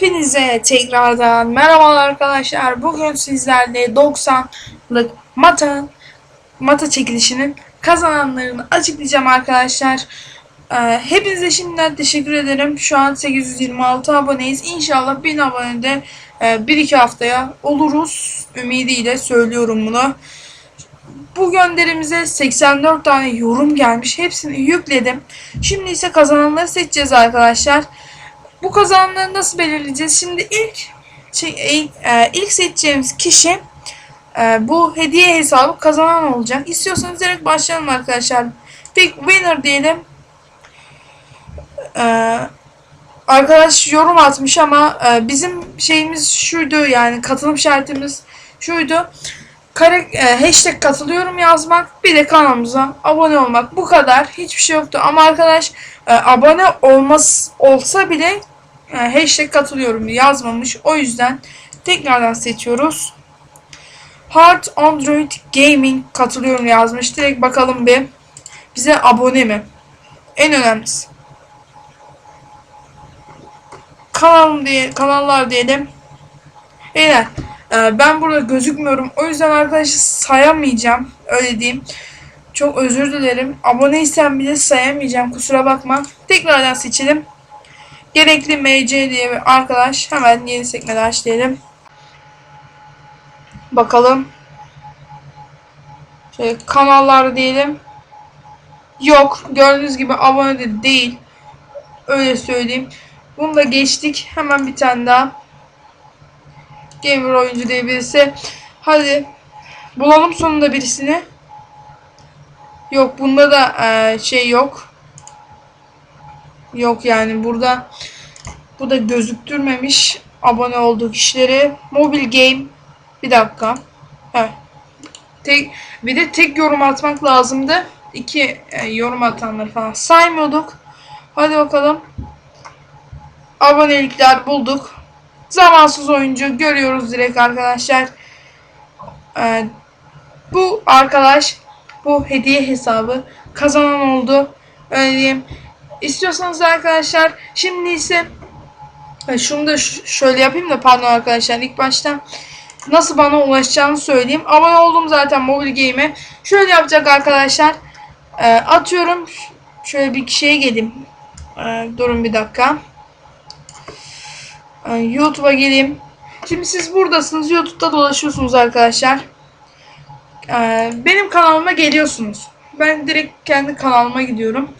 Hepinize tekrardan merhabalar arkadaşlar. Bugün sizlerle 90'lık mata mata çekilişinin kazananlarını açıklayacağım arkadaşlar. Ee, hepinize şimdiden teşekkür ederim. Şu an 826 aboneyiz. İnşallah 1000 abonede 1-2 haftaya oluruz. Ümidiyle söylüyorum bunu. Bu gönderimize 84 tane yorum gelmiş. Hepsini yükledim. Şimdi ise kazananları seçeceğiz arkadaşlar. Bu kazananları nasıl belirleyeceğiz? Şimdi ilk şey, ilk, e, ilk seçeceğimiz kişi e, bu hediye hesabı kazanan olacak. İstiyorsanız direkt başlayalım arkadaşlar. Pick winner diyelim. E, arkadaş yorum atmış ama e, bizim şeyimiz şuydu yani katılım şartımız şuydu. Kare, e, hashtag katılıyorum yazmak bir de kanalımıza abone olmak. Bu kadar. Hiçbir şey yoktu. Ama arkadaş e, abone olmaz olsa bile e, hashtag katılıyorum yazmamış. O yüzden tekrardan seçiyoruz. Hard Android Gaming katılıyorum yazmış. Direkt bakalım bir. Bize abone mi? En önemlisi. Kanalım diye kanallar diyelim. Beyler ee, ben burada gözükmüyorum. O yüzden arkadaşlar sayamayacağım. Öyle diyeyim. Çok özür dilerim. Aboneysem bile sayamayacağım. Kusura bakma. Tekrardan seçelim. Gerekli MC diye bir arkadaş. Hemen yeni sekmede açlayalım. Bakalım. Şöyle kanallar diyelim. Yok. Gördüğünüz gibi abone de değil. Öyle söyleyeyim. Bunu da geçtik. Hemen bir tane daha. Gamer oyuncu diye birisi. Hadi bulalım sonunda birisini. Yok bunda da e, şey yok. Yok yani burada bu da gözüktürmemiş abone olduğu kişileri. Mobil game bir dakika. Evet. Tek, bir de tek yorum atmak lazımdı. İki e, yorum atanları falan saymıyorduk. Hadi bakalım. Abonelikler bulduk. Zamansız oyuncu görüyoruz direkt arkadaşlar. Ee, bu arkadaş bu hediye hesabı kazanan oldu. Öyle diyeyim. İstiyorsanız arkadaşlar şimdi ise şunu da şöyle yapayım da pardon arkadaşlar ilk başta nasıl bana ulaşacağını söyleyeyim. Abone oldum zaten mobil game'e. Şöyle yapacak arkadaşlar. Ee, atıyorum şöyle bir kişiye geleyim. Ee, durun bir dakika. YouTube'a geleyim. Şimdi siz buradasınız. YouTube'da dolaşıyorsunuz arkadaşlar. Ee, benim kanalıma geliyorsunuz. Ben direkt kendi kanalıma gidiyorum.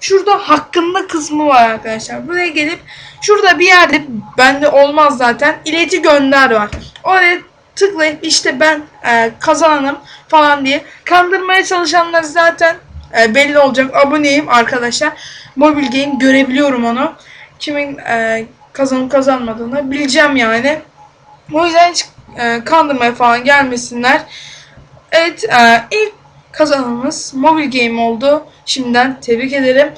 Şurada hakkında kısmı var arkadaşlar. Buraya gelip şurada bir yerde bende olmaz zaten. İleti gönder var. Oraya tıklayıp işte ben e, kazananım falan diye kandırmaya çalışanlar zaten e, belli olacak. Aboneyim arkadaşlar. Mobil game görebiliyorum onu. Kimin e, kazanıp kazanmadığını bileceğim yani. O yüzden hiç e, kandırmaya falan gelmesinler. Evet e, ilk kazanımız mobil game oldu. Şimdiden tebrik ederim.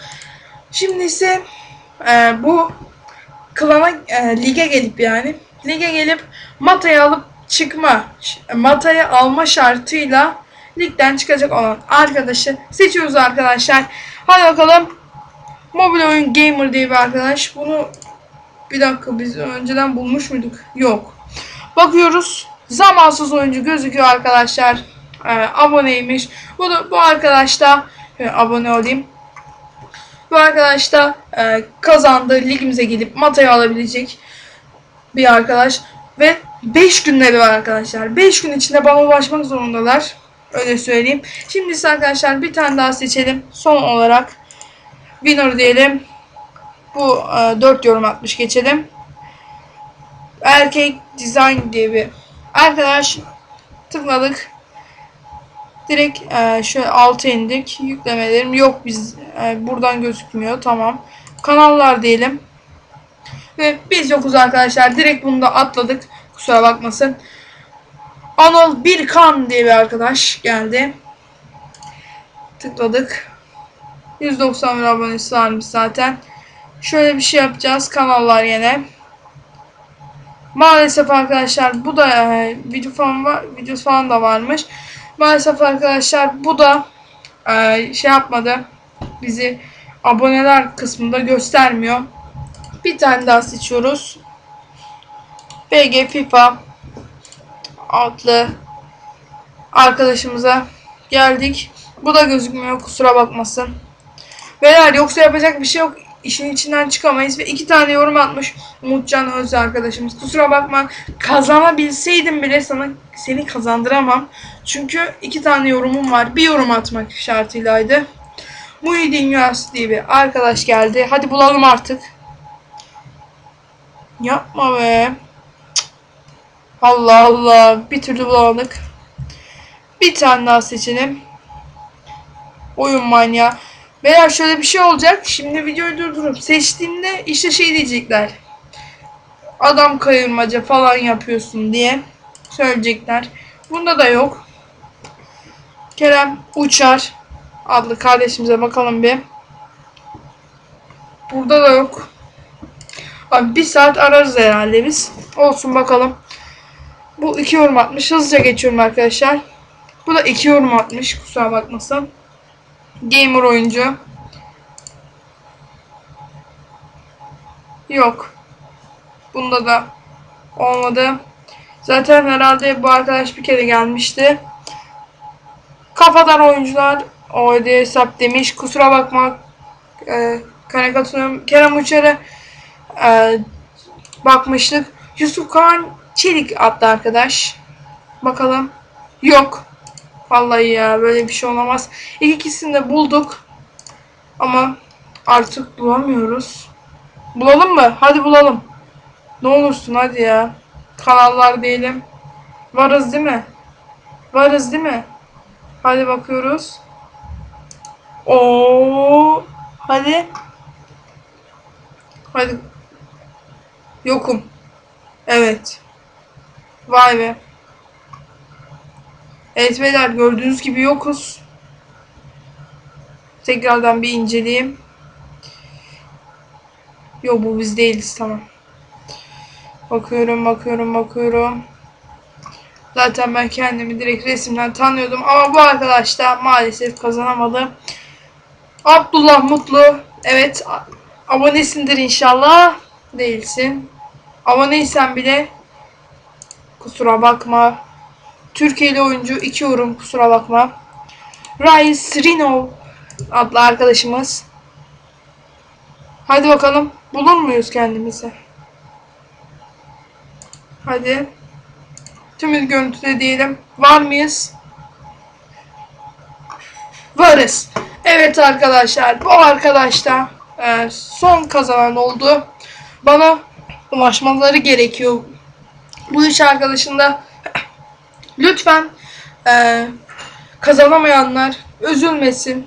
Şimdi ise e, bu klana e, lige gelip yani lige gelip matayı alıp çıkma matayı alma şartıyla ligden çıkacak olan arkadaşı seçiyoruz arkadaşlar. Hadi bakalım. Mobil oyun gamer diye bir arkadaş. Bunu bir dakika biz önceden bulmuş muyduk? Yok. Bakıyoruz. Zamansız oyuncu gözüküyor arkadaşlar. Ee, aboneymiş. Bu da bu arkadaş da e, abone olayım. Bu arkadaş da e, kazandı. Ligimize gelip matayı alabilecek bir arkadaş. Ve 5 günleri var arkadaşlar. 5 gün içinde bana ulaşmak zorundalar. Öyle söyleyeyim. Şimdi arkadaşlar bir tane daha seçelim. Son olarak winner diyelim. Bu e, 4 yorum atmış geçelim. Erkek design diye bir arkadaş tıkladık. Direkt e, şöyle alta indik. Yüklemelerim yok biz e, buradan gözükmüyor. Tamam. Kanallar diyelim. Ve biz yokuz arkadaşlar. Direkt bunu da atladık. Kusura bakmasın. Anıl Birkan diye bir arkadaş geldi. Tıkladık. 190 abonesi varmış zaten. Şöyle bir şey yapacağız. Kanallar yine. Maalesef arkadaşlar bu da e, video falan var, video falan da varmış. Maalesef arkadaşlar bu da e, şey yapmadı. Bizi aboneler kısmında göstermiyor. Bir tane daha seçiyoruz. BG FIFA adlı arkadaşımıza geldik. Bu da gözükmüyor kusura bakmasın. Beyler yoksa yapacak bir şey yok. İşin içinden çıkamayız ve iki tane yorum atmış Umutcan Öz arkadaşımız. Kusura bakma kazanabilseydim bile sana seni kazandıramam. Çünkü iki tane yorumum var. Bir yorum atmak şartıylaydı. Muhyiddin Yas diye bir arkadaş geldi. Hadi bulalım artık. Yapma be. Allah Allah. Bir türlü bulamadık. Bir tane daha seçelim. Oyun manyağı. Veya şöyle bir şey olacak. Şimdi videoyu durdurup seçtiğimde işte şey diyecekler. Adam kayırmaca falan yapıyorsun diye söyleyecekler. Bunda da yok. Kerem Uçar adlı kardeşimize bakalım bir. Burada da yok. Abi bir saat ararız herhalde biz. Olsun bakalım. Bu iki yorum atmış. Hızlıca geçiyorum arkadaşlar. Bu da iki yorum atmış. Kusura bakmasın. Gamer oyuncu. Yok. Bunda da olmadı. Zaten herhalde bu arkadaş bir kere gelmişti. Kafadan oyuncular o diye hesap demiş. Kusura bakma. E, karikatürüm Kerem Uçar'a e, bakmıştık. Yusuf Kağan Çelik adlı arkadaş. Bakalım. Yok. Vallahi ya böyle bir şey olamaz. İlk ikisini de bulduk. Ama artık bulamıyoruz. Bulalım mı? Hadi bulalım. Ne olursun hadi ya. Kanallar diyelim. Varız değil mi? Varız değil mi? Hadi bakıyoruz. Oo, hadi. Hadi. Yokum. Evet. Vay be. Evet beyler gördüğünüz gibi yokuz. Tekrardan bir inceleyeyim. Yok bu biz değiliz tamam. Bakıyorum bakıyorum bakıyorum. Zaten ben kendimi direkt resimden tanıyordum ama bu arkadaş da maalesef kazanamadı. Abdullah Mutlu. Evet abonesindir inşallah. Değilsin. Aboneysen bile kusura bakma. Türkiye'li oyuncu iki yorum kusura bakma. Rais Rino adlı arkadaşımız. Hadi bakalım. Bulur muyuz kendimizi? Hadi. Tümü görüntüde diyelim. Var mıyız? Varız. Evet arkadaşlar. Bu arkadaş da e, son kazanan oldu. Bana ulaşmaları gerekiyor. Bu üç arkadaşın da lütfen e, kazanamayanlar üzülmesin.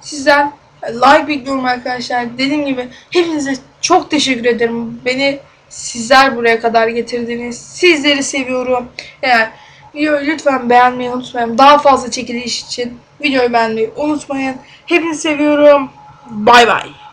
Sizden like bekliyorum arkadaşlar. Dediğim gibi hepinize çok teşekkür ederim. Beni sizler buraya kadar getirdiniz. Sizleri seviyorum. Eğer videoyu lütfen beğenmeyi unutmayın. Daha fazla çekiliş için videoyu beğenmeyi unutmayın. Hepinizi seviyorum. Bay bay.